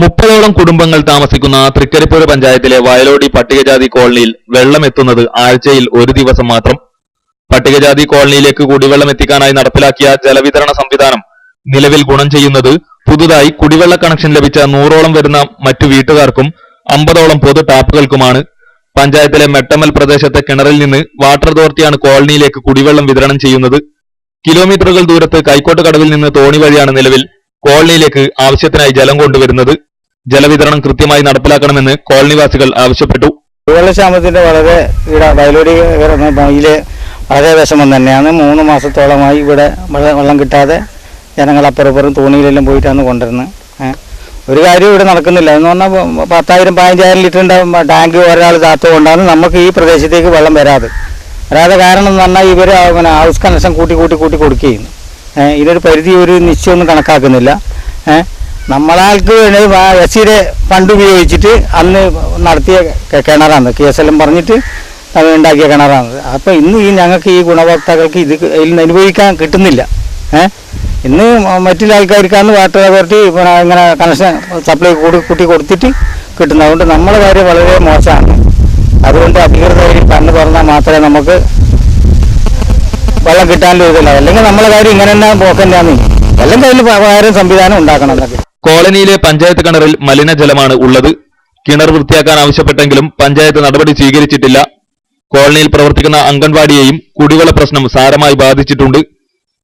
മുപ്പതോളം കുടുംബങ്ങൾ താമസിക്കുന്ന തൃക്കരിപ്പൂര് പഞ്ചായത്തിലെ വയലോടി പട്ടികജാതി കോളനിയിൽ വെള്ളം എത്തുന്നത് ആഴ്ചയിൽ ഒരു ദിവസം മാത്രം. പട്ടികജാതി കോളനിയിലേക്ക് കുടിവെള്ളം എത്തിക്കാനായി നടപ്പിലാക്കിയ ജലവിതരണ സംവിധാനം നിലവിൽ ഗുണം ചെയ്യുന്നത് പുതുതായി കുടിവെള്ള കണക്ഷൻ ലഭിച്ച നൂറോളം വരുന്ന മറ്റു വീട്ടുകാർക്കും അമ്പതോളം പൊതു ടാപ്പുകൾക്കുമാണ്. പഞ്ചായത്തിലെ മെട്ടമൽ പ്രദേശത്തെ കിണറിൽ നിന്ന് വാട്ടർ അതോറിറ്റിയാണ് കോളനിയിലേക്ക് കുടിവെള്ളം വിതരണം ചെയ്യുന്നത്. കിലോമീറ്ററുകൾ ദൂരത്ത് കൈക്കോട്ട് കടവിൽ നിന്ന് തോണി വഴിയാണ് നിലവിൽ കോളനിയിലേക്ക് ആവശ്യത്തിനായി ജലം കൊണ്ടുവരുന്നത്. ജലവിതരണം കൃത്യമായി നടപ്പിലാക്കണമെന്ന് കോളനിവാസികൾ ആവശ്യപ്പെട്ടു. വെള്ളക്ഷാമത്തിന്റെ വളരെ ഇതിലെ വളരെ വിഷമം തന്നെയാണ്. മൂന്ന് മാസത്തോളമായി ഇവിടെ വെള്ളം കിട്ടാതെ ജനങ്ങൾ അപ്പുറപ്പുറം തോണിയിലെല്ലാം പോയിട്ടാണ് കൊണ്ടുവരുന്നത്. ഒരു കാര്യം ഇവിടെ നടക്കുന്നില്ല. എന്ന് പറഞ്ഞാൽ പത്തായിരം പതിനഞ്ചായിരം ലിറ്ററിന്റെ ടാങ്ക് ഒരാൾ താത്തുകൊണ്ടാണ് നമുക്ക് ഈ പ്രദേശത്തേക്ക് വെള്ളം വരാതെ. വരാതെ കാരണം എന്ന് പറഞ്ഞാൽ ഇവർ പിന്നെ ഹൗസ് കണക്ഷൻ കൂട്ടി കൂട്ടി കൂട്ടി കൊടുക്കുകയും ഇതൊരു പരിധി ഒരു നിശ്ചയമൊന്നും കണക്കാക്കുന്നില്ല. നമ്മളാൾക്ക് എസ് സിയുടെ ഫണ്ട് ഉപയോഗിച്ചിട്ട് അന്ന് നടത്തിയ കിണറാണ് കേസെല്ലാം പറഞ്ഞിട്ട് അത് ഉണ്ടാക്കിയ കിണറാണ് അപ്പോൾ ഇന്ന് ഈ ഞങ്ങൾക്ക് ഈ ഗുണഭോക്താക്കൾക്ക് ഇത് ഇതിൽ നിന്ന് അനുഭവിക്കാൻ കിട്ടുന്നില്ല. ഏഹ് ഇന്ന് മറ്റുള്ള ആൾക്കാർക്കാണ് വാട്ടർ അതോറിറ്റി ഇങ്ങനെ കണക്ഷൻ സപ്ലൈ കൂടി കൂട്ടി കൊടുത്തിട്ട് കിട്ടുന്നത്. അതുകൊണ്ട് നമ്മളെ കാര്യം വളരെ മോശമാണ്. അതുകൊണ്ട് അധികൃതർ കണ്ണു തുറന്നാൽ മാത്രമേ നമുക്ക് വെള്ളം കിട്ടാനുള്ള ഇതില്ല. അല്ലെങ്കിൽ നമ്മളെ കാര്യം ഇങ്ങനെ തന്നെ പോക്കന്നെയാണ് എല്ലാം കയ്യിൽ പകരം സംവിധാനം ഉണ്ടാക്കണം എന്നൊക്കെ. കോളനിയിലെ പഞ്ചായത്ത് കിണറിൽ മലിനജലമാണ് ഉള്ളത്. കിണർ വൃത്തിയാക്കാൻ ആവശ്യപ്പെട്ടെങ്കിലും പഞ്ചായത്ത് നടപടി സ്വീകരിച്ചിട്ടില്ല. കോളനിയിൽ പ്രവർത്തിക്കുന്ന അംഗൻവാടിയെയും കുടിവെള്ള പ്രശ്നം സാരമായി ബാധിച്ചിട്ടുണ്ട്.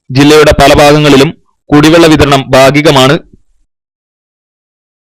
ജില്ലയുടെ പല ഭാഗങ്ങളിലും കുടിവെള്ള വിതരണം ഭാഗികമാണ്.